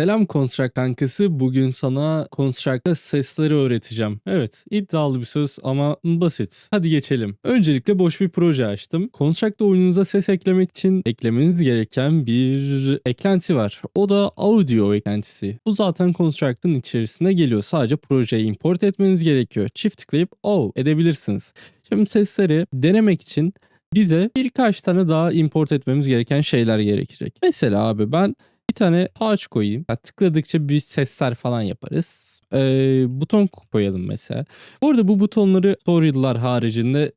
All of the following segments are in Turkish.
Selam Construct kankası. Bugün sana Construct'ta sesleri öğreteceğim. Evet, iddialı bir söz ama basit. Hadi geçelim. Öncelikle boş bir proje açtım. Construct'ta oyununuza ses eklemek için eklemeniz gereken bir eklenti var. O da audio eklentisi. Bu zaten Construct'ın içerisine geliyor. Sadece projeyi import etmeniz gerekiyor. Çift tıklayıp oh edebilirsiniz. Şimdi sesleri denemek için bize birkaç tane daha import etmemiz gereken şeyler gerekecek. Mesela abi ben bir tane touch koyayım. Ya tıkladıkça bir sesler falan yaparız. Ee, buton koyalım mesela. Bu arada bu butonları tutorial'lar haricinde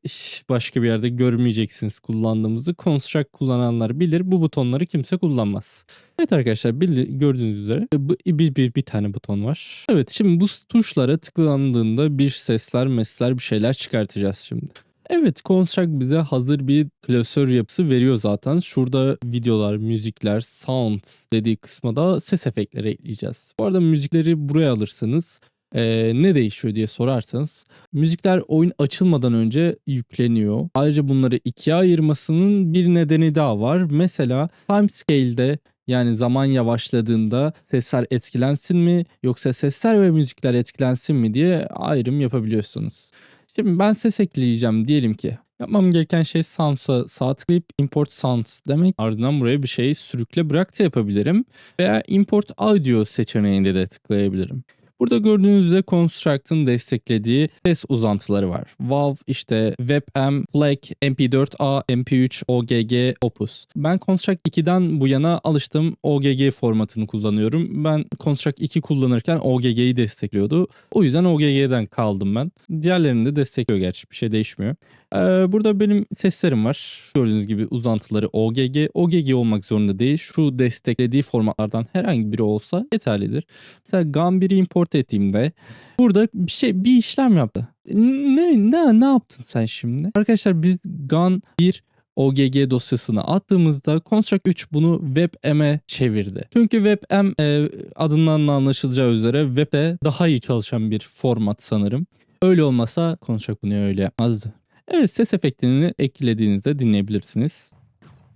başka bir yerde görmeyeceksiniz kullandığımızı. Construct kullananlar bilir. Bu butonları kimse kullanmaz. Evet arkadaşlar bildi, gördüğünüz üzere bu, bir, bir, bir tane buton var. Evet şimdi bu tuşlara tıklandığında bir sesler mesler bir şeyler çıkartacağız şimdi. Evet Construct bize hazır bir klasör yapısı veriyor zaten. Şurada videolar, müzikler, sound dediği kısma da ses efektleri ekleyeceğiz. Bu arada müzikleri buraya alırsanız ee, ne değişiyor diye sorarsanız müzikler oyun açılmadan önce yükleniyor. Ayrıca bunları ikiye ayırmasının bir nedeni daha var. Mesela timescale'de yani zaman yavaşladığında sesler etkilensin mi yoksa sesler ve müzikler etkilensin mi diye ayrım yapabiliyorsunuz. Şimdi ben ses ekleyeceğim diyelim ki. Yapmam gereken şey Sounds'a sağ tıklayıp import sounds demek. Ardından buraya bir şeyi sürükle bırak da yapabilirim. Veya import audio seçeneğinde de tıklayabilirim. Burada gördüğünüz üzere Construct'ın desteklediği ses uzantıları var. WAV, işte WebM, FLAC, MP4A, MP3, OGG, Opus. Ben Construct 2'den bu yana alıştım OGG formatını kullanıyorum. Ben Construct 2 kullanırken OGG'yi destekliyordu. O yüzden OGG'den kaldım ben. Diğerlerini de destekliyor gerçi bir şey değişmiyor. Ee, burada benim seslerim var. Gördüğünüz gibi uzantıları OGG. OGG olmak zorunda değil. Şu desteklediği formatlardan herhangi biri olsa yeterlidir. Mesela GAN1'i import ettiğimde burada bir şey bir işlem yaptı. Ne ne ne yaptın sen şimdi? Arkadaşlar biz GAN 1 OGG dosyasını attığımızda Construct 3 bunu WebM'e çevirdi. Çünkü WebM e, adından da anlaşılacağı üzere web'e daha iyi çalışan bir format sanırım. Öyle olmasa Construct bunu öyle yapmazdı. Evet ses efektini eklediğinizde dinleyebilirsiniz.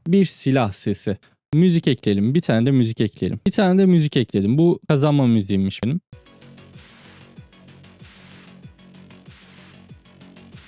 Bir silah sesi. Müzik ekleyelim. Bir tane de müzik ekleyelim. Bir tane de müzik ekledim. Bu kazanma müziğimmiş benim.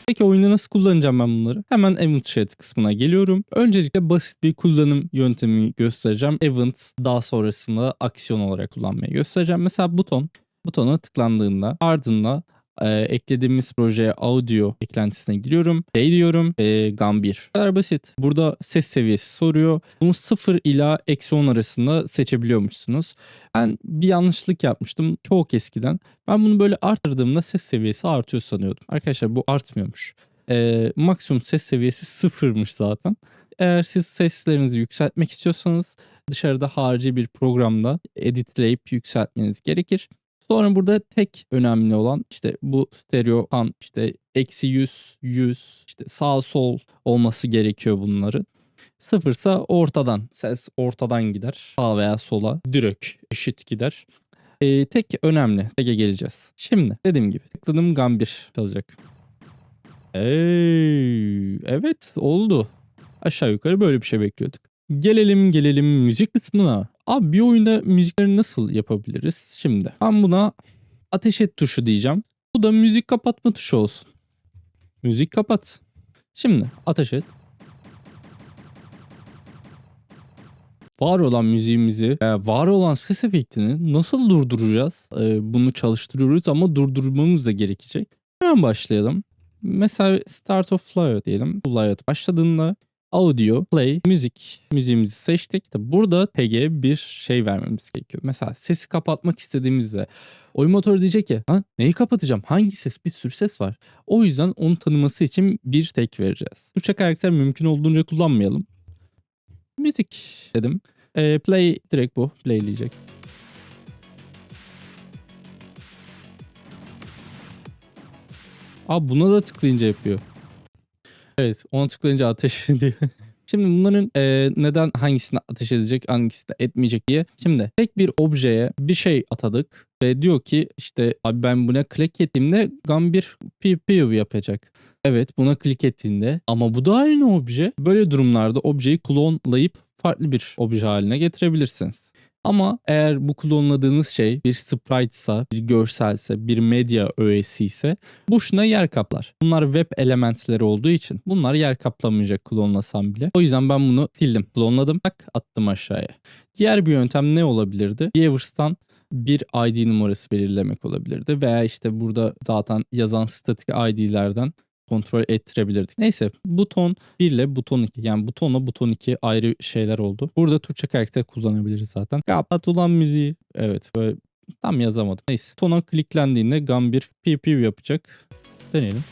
Peki oyunda nasıl kullanacağım ben bunları? Hemen Event Chat kısmına geliyorum. Öncelikle basit bir kullanım yöntemi göstereceğim. Event daha sonrasında aksiyon olarak kullanmayı göstereceğim. Mesela buton. Butona tıklandığında ardından e, eklediğimiz projeye audio eklentisine giriyorum. Play diyorum. E, GAN 1. Bu kadar basit. Burada ses seviyesi soruyor. Bunu 0 ila eksi 10 arasında seçebiliyormuşsunuz. Ben bir yanlışlık yapmıştım çok eskiden. Ben bunu böyle arttırdığımda ses seviyesi artıyor sanıyordum. Arkadaşlar bu artmıyormuş. E, maksimum ses seviyesi sıfırmış zaten. Eğer siz seslerinizi yükseltmek istiyorsanız dışarıda harici bir programda editleyip yükseltmeniz gerekir. Sonra burada tek önemli olan işte bu stereo kan işte eksi 100, 100 işte sağ sol olması gerekiyor bunların. Sıfırsa ortadan ses ortadan gider. Sağ veya sola direkt eşit gider. Ee, tek önemli. Teke geleceğiz. Şimdi dediğim gibi tıkladım 1 çalacak. Ey, evet oldu. Aşağı yukarı böyle bir şey bekliyorduk. Gelelim gelelim müzik kısmına. Abi bir oyunda müzikleri nasıl yapabiliriz? Şimdi ben buna ateş et tuşu diyeceğim. Bu da müzik kapatma tuşu olsun. Müzik kapat. Şimdi ateş et. Var olan müziğimizi, e, var olan ses efektini nasıl durduracağız? E, bunu çalıştırıyoruz ama durdurmamız da gerekecek. Hemen başlayalım. Mesela Start of Flyot diyelim. Flyot başladığında audio, play, müzik. Müziğimizi seçtik. Tabi burada TG'ye bir şey vermemiz gerekiyor. Mesela sesi kapatmak istediğimizde oyun motoru diyecek ki ha, neyi kapatacağım? Hangi ses? Bir sürü ses var. O yüzden onu tanıması için bir tek vereceğiz. Türkçe karakter mümkün olduğunca kullanmayalım. Müzik dedim. E, play direkt bu. Playleyecek. Abi buna da tıklayınca yapıyor. Evet ona tıklayınca ateş ediyor. Şimdi bunların e, neden hangisini ateş edecek hangisini etmeyecek diye. Şimdi tek bir objeye bir şey atadık ve diyor ki işte abi ben buna klik ettiğimde GAN bir PPV yapacak. Evet buna klik ettiğinde ama bu da aynı obje. Böyle durumlarda objeyi klonlayıp farklı bir obje haline getirebilirsiniz. Ama eğer bu klonladığınız şey bir sprite'sa, bir görselse, bir medya öğesi ise boşuna yer kaplar. Bunlar web elementleri olduğu için bunlar yer kaplamayacak klonlasam bile. O yüzden ben bunu sildim. Klonladım, tak attım aşağıya. Diğer bir yöntem ne olabilirdi? Beavers'tan bir ID numarası belirlemek olabilirdi. Veya işte burada zaten yazan statik ID'lerden kontrol ettirebilirdik. Neyse buton 1 ile buton 2 yani butonla buton 2 ayrı şeyler oldu. Burada Türkçe karakter kullanabiliriz zaten. Kapat ulan müziği. Evet böyle tam yazamadım. Neyse butona kliklendiğinde GAM 1 PPV yapacak. Deneyelim.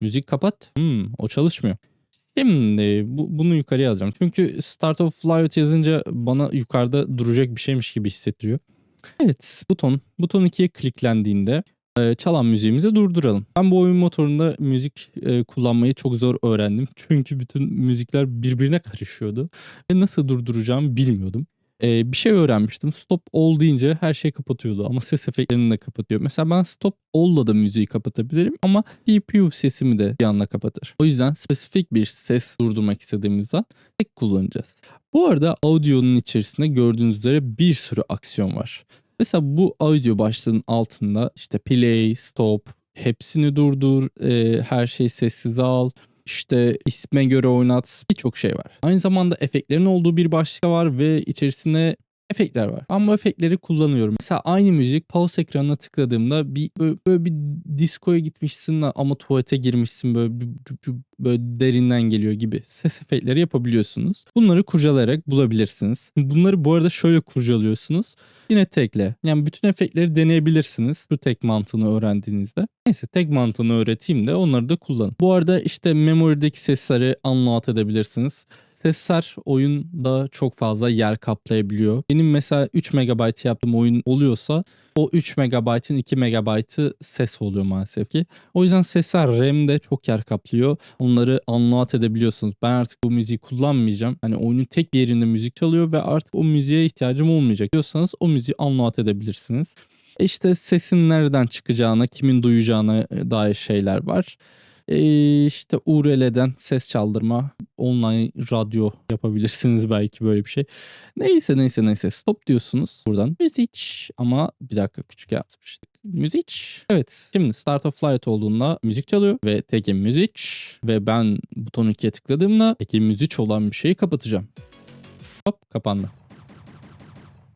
Müzik kapat. Hmm, o çalışmıyor. Şimdi bu, bunu yukarıya alacağım. Çünkü Start of Flyot yazınca bana yukarıda duracak bir şeymiş gibi hissettiriyor. Evet buton. Buton 2'ye kliklendiğinde çalan müziğimizi durduralım. Ben bu oyun motorunda müzik e, kullanmayı çok zor öğrendim. Çünkü bütün müzikler birbirine karışıyordu. Ve nasıl durduracağımı bilmiyordum. E, bir şey öğrenmiştim. Stop all deyince her şey kapatıyordu ama ses efektlerini de kapatıyor. Mesela ben stop all'la da müziği kapatabilirim ama PPU sesimi de bir anda kapatır. O yüzden spesifik bir ses durdurmak istediğimizden tek kullanacağız. Bu arada audio'nun içerisinde gördüğünüz üzere bir sürü aksiyon var. Mesela bu audio başlığının altında işte play, stop, hepsini durdur, e, her şeyi sessize al, işte isme göre oynat birçok şey var. Aynı zamanda efektlerin olduğu bir başlık var ve içerisinde efektler var. Ben bu efektleri kullanıyorum. Mesela aynı müzik pause ekranına tıkladığımda bir böyle, böyle bir diskoya gitmişsin ama tuvalete girmişsin böyle, böyle derinden geliyor gibi ses efektleri yapabiliyorsunuz. Bunları kurcalayarak bulabilirsiniz. Bunları bu arada şöyle kurcalıyorsunuz. Yine tekle. Yani bütün efektleri deneyebilirsiniz. Şu tek mantığını öğrendiğinizde. Neyse tek mantığını öğreteyim de onları da kullanın. Bu arada işte memory'deki sesleri unload edebilirsiniz. Sesler oyunda çok fazla yer kaplayabiliyor. Benim mesela 3 MB yaptığım oyun oluyorsa o 3 MB'ın 2 MB'ı ses oluyor maalesef ki. O yüzden sesler RAM'de çok yer kaplıyor. Onları unload edebiliyorsunuz. Ben artık bu müziği kullanmayacağım. Hani oyunun tek yerinde müzik çalıyor ve artık o müziğe ihtiyacım olmayacak diyorsanız o müziği unload edebilirsiniz. E İşte sesin nereden çıkacağına, kimin duyacağına dair şeyler var. Ee, işte URL'den ses çaldırma, online radyo yapabilirsiniz belki böyle bir şey. Neyse neyse neyse stop diyorsunuz buradan. Müzik ama bir dakika küçük yazmıştık. Müzik. Evet şimdi Start of Flight olduğunda müzik çalıyor ve teki müzik ve ben buton 2'ye tıkladığımda teki müzik olan bir şeyi kapatacağım. Hop kapandı.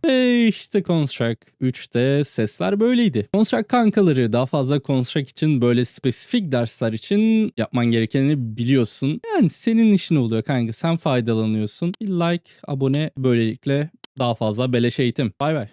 Ve işte Construct 3'te sesler böyleydi. Construct kankaları daha fazla Construct için böyle spesifik dersler için yapman gerekeni biliyorsun. Yani senin işin oluyor kanka sen faydalanıyorsun. Bir like, abone böylelikle daha fazla beleş eğitim. Bay bay.